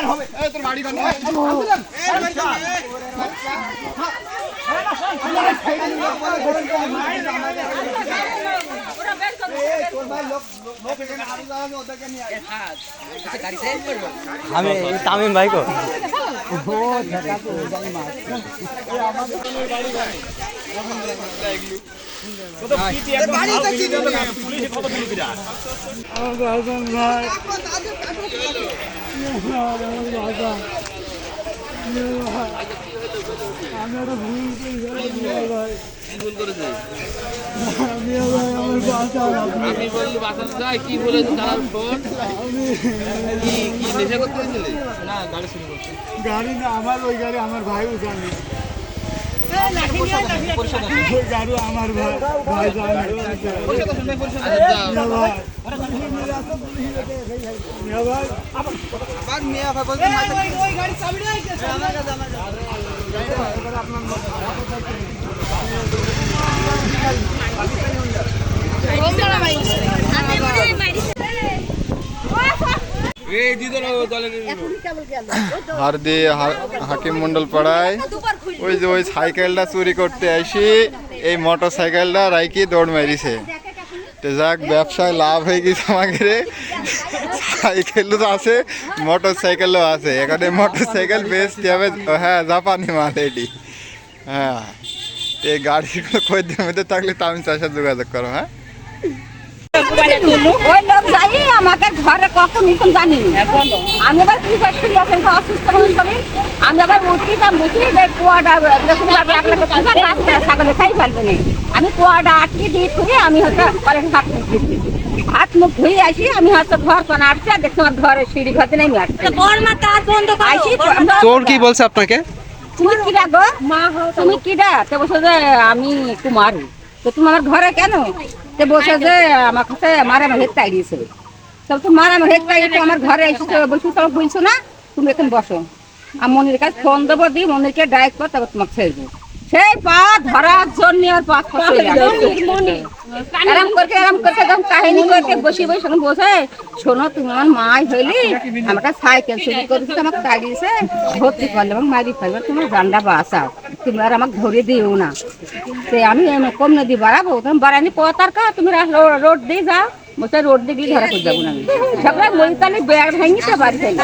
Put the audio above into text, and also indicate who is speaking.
Speaker 1: বার হবে এই তোর বাড়ি বানি
Speaker 2: আমি তামিম ভাই কো
Speaker 3: আপনি বললি বাসার যায় কি বলে ফোন কি নেশা করতে না গাড়ি শুরু করছে
Speaker 4: গাড়ি না আমার ওই গাড়ি, আমার ভাই জানে। ওই গাড়ি আমার ভাই ভাই জানে
Speaker 3: আচ্ছা যাও
Speaker 4: মিয়া ভাই মিয়া ভাই
Speaker 3: এই দিদন দলে
Speaker 1: হার দিয়ে হাকিম মন্ডল পাড়ায়। ওই যে ওই সাইকেলটা চুরি করতে আসি এই মোটর সাইকেলটা রাইকি দৌড় মারিছে। তো যাক ব্যবসায় লাভ হয়ে গেছে আমাকে রে। সাইকেলও তো আছে মোটর সাইকেলও আছে। এখানে মোটর সাইকেল বেচতে হবে। হ্যাঁ জাপানি মাল এটি। হ্যাঁ। এই গাড়িগুলো খদ্দের মধ্যে থাকলে তামিল চাষের যোগাযোগ করো হ্যাঁ?
Speaker 5: ওই লোক যাই আমাকে ঘরে কখন নিতাম জানি না। আমি আবার কি করছি যখন তো অসুস্থ মানুষ আমি আমি আবার উঠিতাম বুঝি যে কুয়াটা ছাগলে খাই না। আমি আটকে দিয়ে ধুয়ে আমি হয়তো পরে হাত মুখ দিচ্ছি হাত মুখ ধুয়ে আসি আমি হয়তো ঘর কোন আসছে আর দেখছি আমার ঘরে সিঁড়ি ঘরতে নেই আসছে
Speaker 2: তোর কি বলছে আপনাকে?
Speaker 5: তুমি কিরা গো তুমি কিরা তো বসে যে আমি কুমারী তো তুমি আমার ঘরে কেন? তো বসে যে আমার কাছে মারা আমার হেড তাই দিয়েছিল তো মারে মারা আমার হেড তাই আমার ঘরে এসেছ বলছো তো বলছো না তুমি এখন বসো। আমি মনির কাছে ফোন দেবো দিই মনিরকে ডাইরেক্ট কর তারপর তোমাকে ছেড়ে দেবো। সেই পা ধরার জন্য আর পা ফসে এরম করতে এরম করতে একদম কাহিনী করতে বসে বসে সঙ্গে বসে শোনো তুমি আমার মাই হইলি, আমাকে সাইকেল চুরি করেছে, আমাকে তাড়িয়েছে ভর্তি করলে এবং মারি ফেলবে তোমার জান্ডা বাসা তুমি আর আমাকে ধরে দিও না। সে আমি এমনি কম নদী বাড়াবো, তুমি বাড়ানি পতার কা তুমি রা- রোড দিয়ে যাও বসে রোড দিয়ে গিয়ে ধরা করে যাব না আমি। সকালে মই তাহলে ব্যাগ ভেঙে তো বাড়ি ফেলি।